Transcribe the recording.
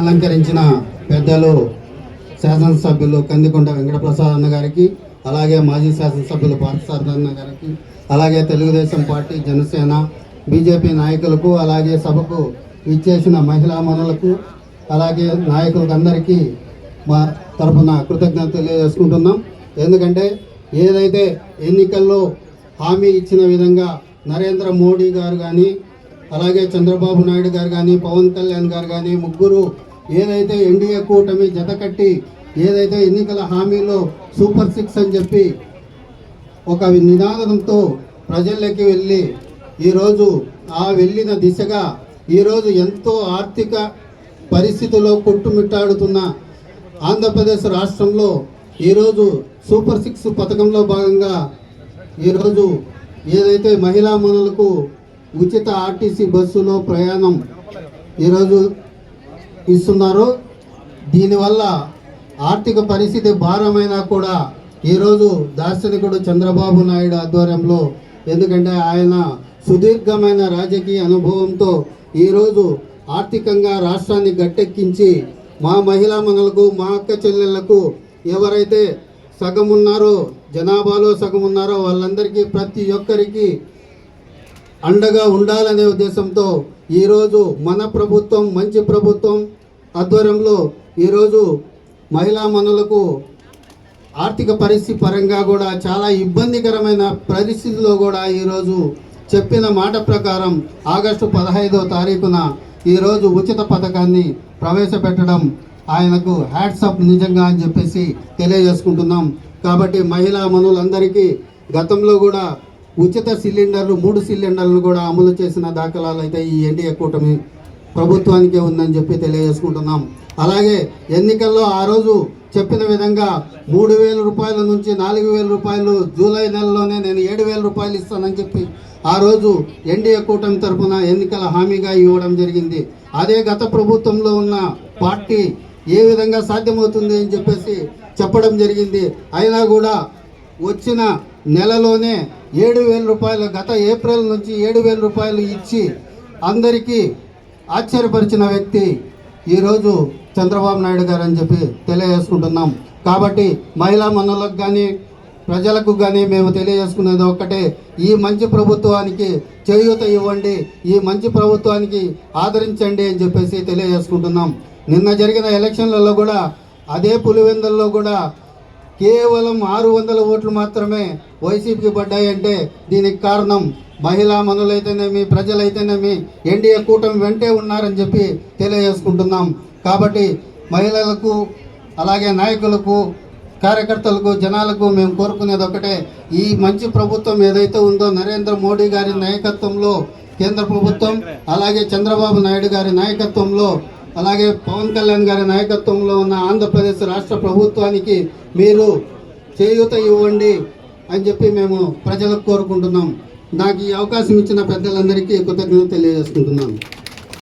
అలంకరించిన పెద్దలు శాసనసభ్యులు కందికొండ వెంకటప్రసాద్ అన్న గారికి అలాగే మాజీ శాసనసభ్యులు పార్థసారథి అన్న గారికి అలాగే తెలుగుదేశం పార్టీ జనసేన బీజేపీ నాయకులకు అలాగే సభకు ఇచ్చేసిన మహిళా మనులకు అలాగే నాయకులకు అందరికీ మా తరఫున కృతజ్ఞత తెలియజేసుకుంటున్నాం. ఎందుకంటే ఏదైతే ఎన్నికల్లో హామీ ఇచ్చిన విధంగా నరేంద్ర మోడీ గారు కానీ అలాగే చంద్రబాబు నాయుడు గారు కానీ పవన్ కళ్యాణ్ గారు కానీ ముగ్గురు ఏదైతే ఎన్డీఏ కూటమి జతకట్టి ఏదైతే ఎన్నికల హామీలో సూపర్ సిక్స్ అని చెప్పి ఒక నినాదంతో ప్రజల్లోకి వెళ్ళి ఈరోజు ఆ వెళ్ళిన దిశగా ఈరోజు ఎంతో ఆర్థిక పరిస్థితిలో కొట్టుమిట్టాడుతున్న ఆంధ్రప్రదేశ్ రాష్ట్రంలో ఈరోజు సూపర్ సిక్స్ పథకంలో భాగంగా ఈరోజు ఏదైతే మహిళా మనులకు ఉచిత ఆర్టీసీ బస్సులో ప్రయాణం ఈరోజు ఇస్తున్నారు. దీనివల్ల ఆర్థిక పరిస్థితి భారమైనా కూడా ఈరోజు దార్శనికుడు చంద్రబాబు నాయుడు ఆధ్వర్యంలో ఎందుకంటే ఆయన సుదీర్ఘమైన రాజకీయ అనుభవంతో ఈరోజు ఆర్థికంగా రాష్ట్రాన్ని గట్టెక్కించి మా మహిళా మనులకు మా అక్క చెల్లెళ్ళకు ఎవరైతే సగం ఉన్నారో జనాభాలో సగం ఉన్నారో వాళ్ళందరికీ ప్రతి ఒక్కరికి అండగా ఉండాలనే ఉద్దేశంతో ఈరోజు మన ప్రభుత్వం మంచి ప్రభుత్వం ఆధ్వర్యంలో ఈరోజు మహిళా మనులకు ఆర్థిక పరిస్థితి పరంగా కూడా చాలా ఇబ్బందికరమైన పరిస్థితిలో కూడా ఈరోజు చెప్పిన మాట ప్రకారం ఆగస్టు పదహైదో తారీఖున ఈరోజు ఉచిత పథకాన్ని ప్రవేశపెట్టడం ఆయనకు హ్యాట్సప్ నిజంగా అని చెప్పేసి తెలియజేసుకుంటున్నాం. కాబట్టి మహిళా మనులందరికీ గతంలో కూడా ఉచిత సిలిండర్లు మూడు సిలిండర్లు కూడా అమలు చేసిన దాఖలాలు అయితే ఈ ఎన్డీఏ కూటమి ప్రభుత్వానికే ఉందని చెప్పి తెలియజేసుకుంటున్నాం. అలాగే ఎన్నికల్లో ఆ రోజు చెప్పిన విధంగా మూడు వేల రూపాయల నుంచి నాలుగు వేల రూపాయలు జూలై నెలలోనే నేను ఏడు వేల రూపాయలు ఇస్తానని చెప్పి ఆ రోజు ఎన్డీఏ కూటమి తరఫున ఎన్నికల హామీగా ఇవ్వడం జరిగింది. అదే గత ప్రభుత్వంలో ఉన్న పార్టీ ఏ విధంగా సాధ్యమవుతుంది అని చెప్పేసి చెప్పడం జరిగింది. అయినా కూడా వచ్చిన నెలలోనే ఏడు వేల రూపాయలు గత ఏప్రిల్ నుంచి ఏడు వేల రూపాయలు ఇచ్చి అందరికీ ఆశ్చర్యపరిచిన వ్యక్తి ఈరోజు చంద్రబాబు నాయుడు గారు అని చెప్పి తెలియజేసుకుంటున్నాం. కాబట్టి మహిళా మనులకు కానీ ప్రజలకు కానీ మేము తెలియజేసుకునేది ఒక్కటే. ఈ మంచి ప్రభుత్వానికి చేయూత ఇవ్వండి ఈ మంచి ప్రభుత్వానికి ఆదరించండి అని చెప్పేసి తెలియజేసుకుంటున్నాం. నిన్న జరిగిన ఎలక్షన్లలో కూడా అదే పులివెందుల్లో కూడా కేవలం ఆరు వందల ఓట్లు మాత్రమే వైసీపీకి పడ్డాయంటే దీనికి కారణం మహిళా మనులైతేనేమి ప్రజలైతేనేమి ఎన్డీఏ కూటమి వెంటే ఉన్నారని చెప్పి తెలియజేసుకుంటున్నాం. కాబట్టి మహిళలకు అలాగే నాయకులకు కార్యకర్తలకు జనాలకు మేము కోరుకునేది ఒకటే. ఈ మంచి ప్రభుత్వం ఏదైతే ఉందో నరేంద్ర మోడీ గారి నాయకత్వంలో కేంద్ర ప్రభుత్వం అలాగే చంద్రబాబు నాయుడు గారి నాయకత్వంలో అలాగే పవన్ కళ్యాణ్ గారి నాయకత్వంలో ఉన్న ఆంధ్రప్రదేశ్ రాష్ట్ర ప్రభుత్వానికి మీరు చేయూత ఇవ్వండి అని చెప్పి మేము ప్రజలకు కోరుకుంటున్నాం. నాకు ఈ అవకాశం ఇచ్చిన పెద్దలందరికీ కృతజ్ఞత తెలియజేసుకుంటున్నాను.